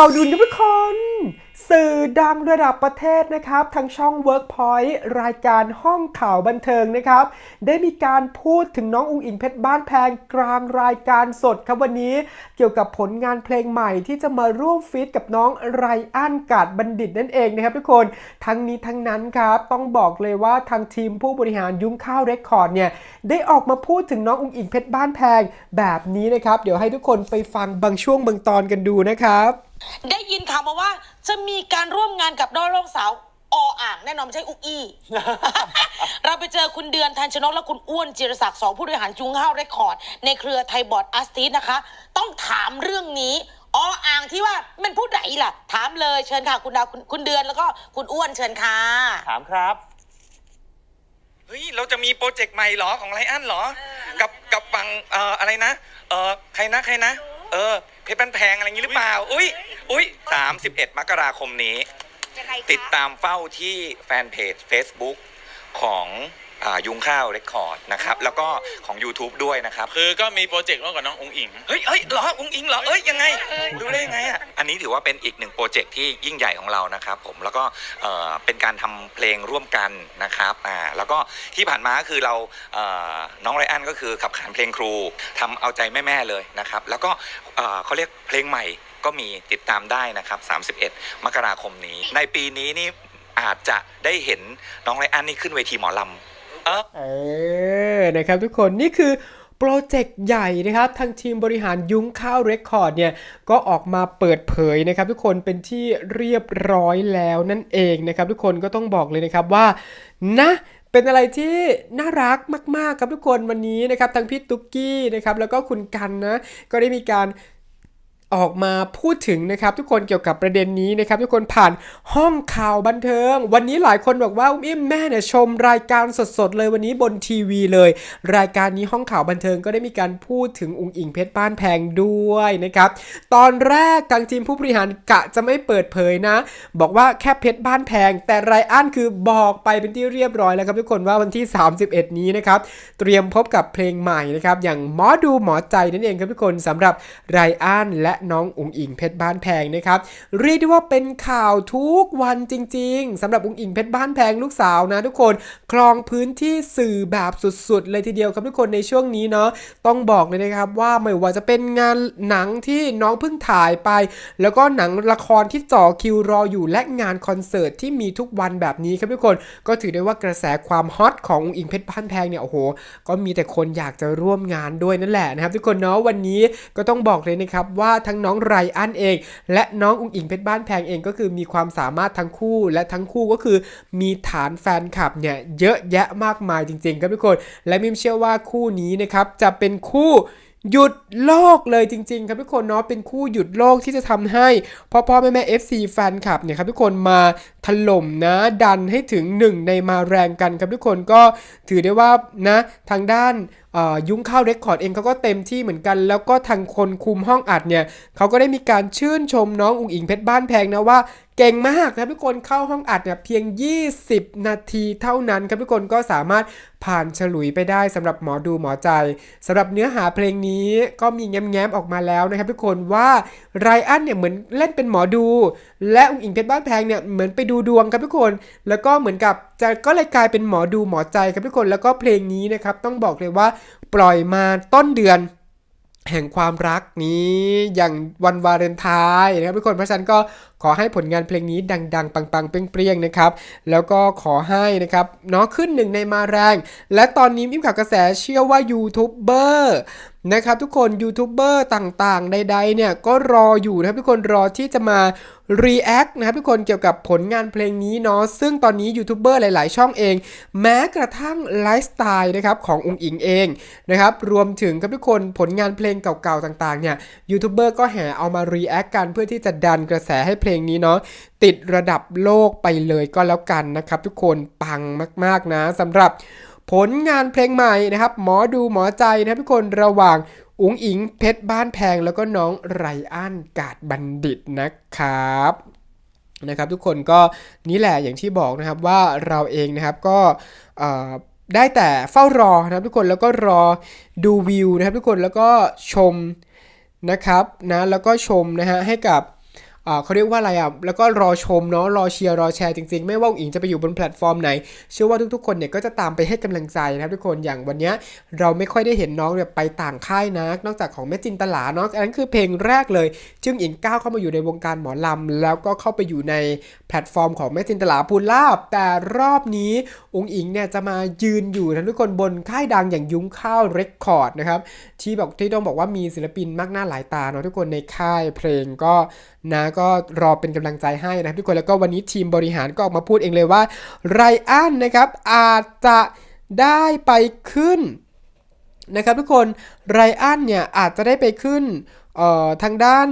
าวดุนทุกคน สื่อดังระดับประเทศนะครับทางช่อง Workpoint รายการห้องข่าวบันเทิงนะครับ ได้มีการพูดถึงน้องอุงอิงเพชรบ้านแพงกลางรายการสดครับวันนี้ เกี่ยวกับผลงานเพลงใหม่ที่จะมาร่วมฟีดกับน้องไรอันกาดบัณฑิตนั่นเองนะครับทุกคนทั้งนี้ทั้งนั้นครับ ต้องบอกเลยว่าทางทีมผู้บริหารยุ้งข้าวเรคคอร์ดเนี่ยได้ออกมาพูดถึงน้องอุงอิงเพชรบ้านแพงแบบนี้นะครับ เดี๋ยวให้ทุกคนไปฟังบางช่วงบางตอนกันดูนะครับ ได้ยินข่าวมาว่า จะมีการร่วมงานกับดอลลงสาวออ่างแน่นอนไม่ใช่อุกอี้ เราไปเจอคุณเดือนทันชนกและคุณอ้วนจิรศักดิ์สองผู้บริหารจุงห้าวเรคคอร์ด ในเครือไทยบอร์ดอาร์ติสนะคะ ต้องถามเรื่องนี้ออ่างที่ว่าเป็นผู้ใดล่ะ ถามเลยเชิญค่ะคุณดาวคุณคุณเดือนแล้วก็คุณอ้วนเชิญค่ะ ถามครับ เฮ้ย เราจะมีโปรเจกต์ใหม่เหรอของไลอันเหรอ กับกับฝั่งเอ่ออะไรนะ เออใครนะใครนะ เออ เพชรบ้านแพงอะไรอย่างนี้หรือเปล่า อุ้ยอุ้ยสามสิบเอ็ดมกราคมนี้ติดตามเฝ้าที่แฟนเพจ Facebook ของ อ่ายุงข้าวเรคคอร์ดนะครับ แล้วก็ของ YouTube ด้วยนะครับ คือก็มีโปรเจกต์ร่วมกับน้ององอิง เฮ้ยเฮ้ยเหรออุ้งอิงเหรอ เอ้ย ยังไงดูได้ยังไงอะ อันนี้ถือว่าเป็นอีกหนึ่งโปรเจกต์ที่ยิ่งใหญ่ของเรานะครับผม แล้วก็เอ่อเป็นการทำเพลงร่วมกันนะครับ อ่า แล้วก็ที่ผ่านมาก็คือเราเอ่อน้องไรอันก็คือขับขานเพลงครูทำเอาใจแม่ๆเลยนะครับ แล้วก็เอ่อเขาเรียกเพลงใหม่ก็มีติดตามได้นะครับ 31 มกราคมนี้ ในปีนี้นี่อาจจะได้เห็นน้องไรอันนี่ขึ้นเวทีหมอลำ เออเออนะครับทุกคนนี่คือโปรเจกต์ใหญ่นะครับ ทางทีมบริหารยุ้งข้าวเรคคอร์ดเนี่ย ก็ออกมาเปิดเผยนะครับ ทุกคนเป็นที่เรียบร้อยแล้วนั่นเองนะครับ ทุกคนก็ต้องบอกเลยนะครับว่านะเป็นอะไรที่น่ารักมาก ๆ ครับทุกคนวันนี้นะครับทั้งพี่ตุ๊กกี้นะครับแล้วก็คุณกันนะ ก็ได้มีการ ออกมาพูดถึงนะครับทุกคนเกี่ยวกับประเด็นนี้นะครับทุกคนผ่านห้องข่าวบันเทิง วันนี้หลายคนบอกว่าอุ้มอิ่มแม่เนี่ยชมรายการสดๆเลยวันนี้บนทีวีเลย รายการนี้ห้องข่าวบันเทิงก็ได้มีการพูดถึงอุงอิงเพชรบ้านแพงด้วยนะครับตอนแรกทางทีมผู้บริหารกะจะไม่เปิดเผยนะ บอกว่าแค่เพชรบ้านแพง แต่ไรอันคือบอกไปเป็นที่เรียบร้อยแล้วครับทุกคนว่าวันที่ 31 นี้นะครับเตรียมพบกับเพลงใหม่นะครับอย่างหมอดูหมอใจนั่นเองครับทุกคนสำหรับไรอันและน้องอุ๋งอิงเพชรบ้านแพงนะครับเรียกได้ว่าเป็นข่าวทุกวันจริง ๆสำหรับอุ๋งอิงเพชรบ้านแพงลูกสาวนะทุกคนครองพื้นที่สื่อแบบสุดๆ เลยทีเดียวครับทุกคนในช่วงนี้เนาะต้องบอกเลยนะครับว่าไม่ว่าจะเป็นงานหนังที่น้องเพิ่งถ่ายไป แล้วก็หนังละครที่จ่อคิวรออยู่และงานคอนเสิร์ตที่มีทุกวันแบบนี้ครับทุกคนก็ถือได้ว่ากระแสความฮอตของอุ๋งอิงเพชรบ้านแพงเนี่ยโอ้โห ก็มีแต่คนอยากจะร่วมงานด้วยนั่นแหละนะครับ ทุกคนเนาะวันนี้ก็ต้องบอกเลยนะครับว่าทั้งน้องไรอันเอง และน้องอุ๋งอิงเพชรบ้านแพงเองก็คือมีความสามารถทั้งคู่ และทั้งคู่ก็คือมีฐานแฟนคลับเนี่ยเยอะแยะมากมายจริงๆครับทุกคน และมิมเชื่อว่าคู่นี้นะครับจะเป็นคู่หยุดโลกเลยจริง ๆ ครับทุกคนเนาะเป็นคู่หยุดโลกที่จะทำให้พ่อพ่อแม่แม่ FC แฟนคลับเนี่ยครับทุกคนมาถล่มนะดันให้ถึงหนึ่งในมาแรงกันครับทุกคนก็ถือได้ว่านะทางด้าน ยุ้งข้าวเรคคอร์ดเองเขาก็เต็มที่เหมือนกัน แล้วก็ทางคนคุมห้องอัดเนี่ยเขาก็ได้มีการชื่นชมน้องอุ๋งอิงเพชรบ้านแพงนะว่าเก่งมากครับทุกคนเข้าห้องอัดเนี่ยเพียง 20 นาทีเท่านั้นครับทุกคนก็สามารถผ่านฉลุยไปได้สำหรับหมอดูหมอใจสำหรับเนื้อหาเพลงนี้ก็มีแง้มๆออกมาแล้วนะครับทุกคนว่าไรอันเนี่ยเหมือนเล่นเป็นหมอดู และอุ๋งอิงเพชรบ้านแพงเนี่ยเหมือนไปดูดวงครับทุกคน แล้วก็เหมือนกับจะก็เลยกลายเป็นหมอดูหมอใจครับทุกคนแล้วก็เพลงนี้นะครับต้องบอกเลยว่า ปล่อยมาต้นเดือน แห่งความรักนี้อย่างวันวาเลนไทน์นะครับทุกคนเพราะฉะนั้นก็ขอให้ผลงานเพลงนี้ดัง ๆ ปัง ๆ เปรี้ยงๆนะครับแล้วก็ขอให้นะครับเนาะขึ้นหนึ่งในมาแรง และตอนนี้มิมข่าวกระแสเชื่อว่ายูทูบเบอร์นะครับทุกคนยูทูบเบอร์ต่างๆ ใดๆเนี่ยก็รออยู่นะครับทุกคนรอที่จะมา react นะครับทุกคนเกี่ยวกับผลงานเพลงนี้เนาะซึ่งตอนนี้ยูทูบเบอร์หลาย ๆ ช่องเอง แม้กระทั่งไลฟ์สไตล์นะครับขององค์อิงเองนะครับรวมถึงครับทุกคนผลงานเพลงเก่า ๆ ต่าง ๆ เนี่ยยูทูบเบอร์ก็แห่เอามา react กันเพื่อที่จะดันกระแสให้เพลงนี้เนาะติดระดับโลกไปเลยก็แล้วกันนะครับทุกคนปังมาก ๆ นะสำหรับผลงานเพลงใหม่นะครับหมอดูหมอใจนะครับทุกคนระหว่าง อุ๋งอิงเพชรบ้านแพงแล้วก็น้องไรอันกาดบัณฑิตนะครับนะครับ ทุกคนก็นี่แหละอย่างที่บอกนะครับว่าเราเองนะครับก็ได้แต่เฝ้ารอนะครับทุกคนแล้วก็รอดูวิวนะครับทุกคนแล้วก็ชมนะครับนะแล้วก็ชมนะฮะให้กับ เขาเรียกว่าอะไรอะ แล้วก็รอชมเนาะ รอเชียร์ รอแชร์จริงๆ ไม่ว่าอุ๋งอิงจะไปอยู่บนแพลตฟอร์มไหน เชื่อว่าทุกๆ คนเนี่ยก็จะตามไปให้กำลังใจนะครับทุกคน อย่างวันเนี้ยเราไม่ค่อยได้เห็นน้องเนี่ยไปต่างค่ายนะ นอกจากของแม่จินตลาเนาะ อันนั้นคือเพลงแรกเลย จึงอิงก้าวเข้ามาอยู่ในวงการหมอลำ แล้วก็เข้าไปอยู่ในแพลตฟอร์มของแม่จินตลาพูลาบ แต่รอบนี้อุ๋งอิงเนี่ยจะมายืนอยู่นะทุกคนบนค่ายดังอย่างยุ้งข้าวเรคคอร์ดนะครับที่บอกที่ต้องบอกว่ามีศิลปินมากหน้าหลายตาเนาะทุกคนในค่ายเพลงก็นะก็รอเป็นกำลังใจให้นะครับทุกคนแล้วก็วันนี้ทีมบริหารก็ออกมาพูดเองเลยว่าไรอันนะครับอาจจะได้ไปขึ้นนะครับทุกคนไรอันเนี่ยอาจจะได้ไปขึ้นเอ่อทางด้าน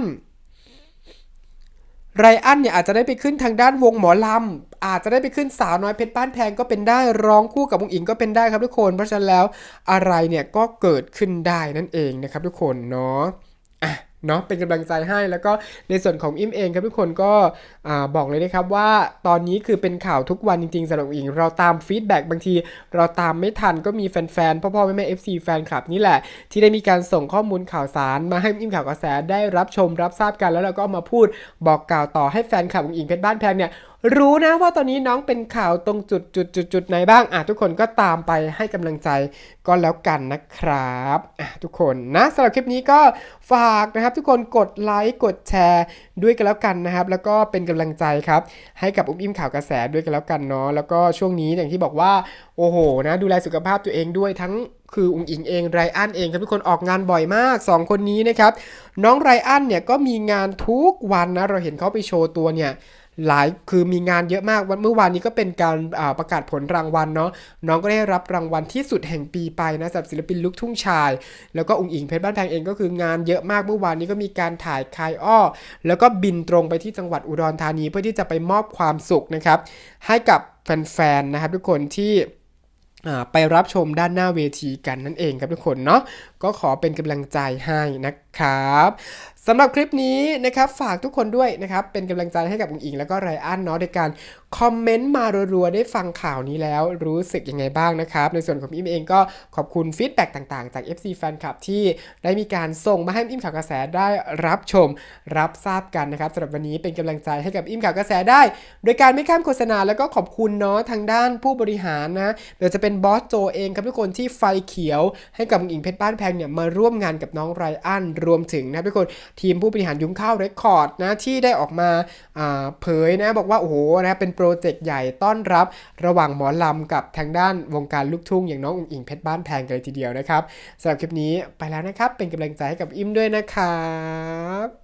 ไรอันเนี่ยอาจจะได้ไปขึ้นทางด้านวงหมอลำอาจจะได้ไปขึ้นสาวน้อยเพชรบ้านแพงก็เป็นได้ร้องคู่กับวงอิงก็เป็นได้ครับทุกคน เพราะฉะนั้นแล้วอะไรเนี่ยก็เกิดขึ้นได้นั่นเองนะครับทุกคนเนาะ เนาะเป็นกำลังใจให้แล้วก็ในส่วนของอิมเองครับทุกคนก็บอกเลยนะครับว่าตอนนี้คือเป็นข่าวทุกวันจริงๆสำหรับอิงเราตามฟีดแบ็กบางที เราตามไม่ทันก็มีแฟนๆพ่อพ่อแม่แม่เอฟซีแฟนคลับนี่แหละ ที่ได้มีการส่งข้อมูลข่าวสารมาให้อิมข่าวกระแสได้รับชมรับทราบกันแล้วเราก็มาพูดบอกกล่าวต่อให้แฟนคลับอุ๋งอิงเพชรบ้านแพงเนี่ย รู้นะว่าตอนนี้น้องเป็นข่าวตรงจุดจุดจุดจุดไหนบ้างอะทุกคนก็ตามไปให้กำลังใจก็แล้วกันนะครับอะทุกคนนะสำหรับคลิปนี้ก็ฝากนะครับ ทุกคนกดไลค์กดแชร์ด้วยกันแล้วกันนะครับ แล้วก็เป็นกำลังใจครับให้กับอุ้มอิ่มข่าวกระแสด้วยกันแล้วกันเนาะแล้วก็ช่วงนี้อย่างที่บอกว่าโอ้โหนะดูแลสุขภาพตัวเองด้วยทั้งคืออุ้งอิงเองไรอันเองครับทุกคนออกงานบ่อยมากสองคนนี้นะครับ น้องไรอันเนี่ยก็มีงานทุกวันนะ เราเห็นเขาไปโชว์ตัวเนี่ย หลายคือมีงานเยอะมากวันเมื่อวานนี้ก็เป็นการาประกาศผลรางวัลเนาะน้องก็ได้รับรางวัลที่สุดแห่งปีไปนะสำหรับศิลปินลูกทุ่งชาย แล้วก็องค์อิงเพชรบ้านแพงเองก็คืองานเยอะมากเมื่อวานนี้ก็มีการถ่ายคายอ้อ แล้วก็บินตรงไปที่จังหวัดอุดรธานีเพื่อที่จะไปมอบความสุขนะครับให้กับแฟนๆนะครับทุกคนที่ไปรับชมด้านหน้าเวทีกันนั่นเองครับทุกคนเนาะก็ขอเป็นกำลังใจให้นะครับสำหรับคลิปนี้นะครับฝากทุกคนด้วยนะครับเป็นกำลังใจให้กับอุ๋งอิงแล้วก็ไรอันเนาะในการคอมเมนต์มารัวๆได้ฟังข่าวนี้แล้วรู้สึกยังไงบ้างนะครับ ในส่วนของอิมเองก็ขอบคุณฟีดแบ็กต่างๆ จาก FC แฟนคลับที่ได้มีการส่งมาให้อิมข่าวกระแสได้รับชม รับทราบกันนะครับสำหรับวันนี้เป็นกำลังใจให้กับอิมข่าวกระแสได้ โดยการไม่ข้ามโฆษณาแล้วก็ขอบคุณเนาะทางด้านผู้บริหารนะเดี๋ยวจะเป็นบอสโจเองครับทุกคนที่ไฟเขียวให้กับอุงอิงเพชรบ้านแพงเนี่ยมาร่วมงานกับน้องไรอันรรวมถึงนะครับทุกคนทีมผู้บริหารยุ้งข้าวเรคคอร์ดนะที่ได้ออกมาอ่าเผยนะบอกว่าโอ้โหนะเป็นโปรเจกต์ใหญ่ต้อนรับระหว่างหมอลำกับทางด้านวงการลูกทุ่งอย่างน้องอุ๋งอิงเพชรบ้านแพงกันเลยทีเดียวนะครับสำหรับคลิปนี้ไปแล้วนะครับ เป็นกำลังใจให้กับอิมด้วยนะครับ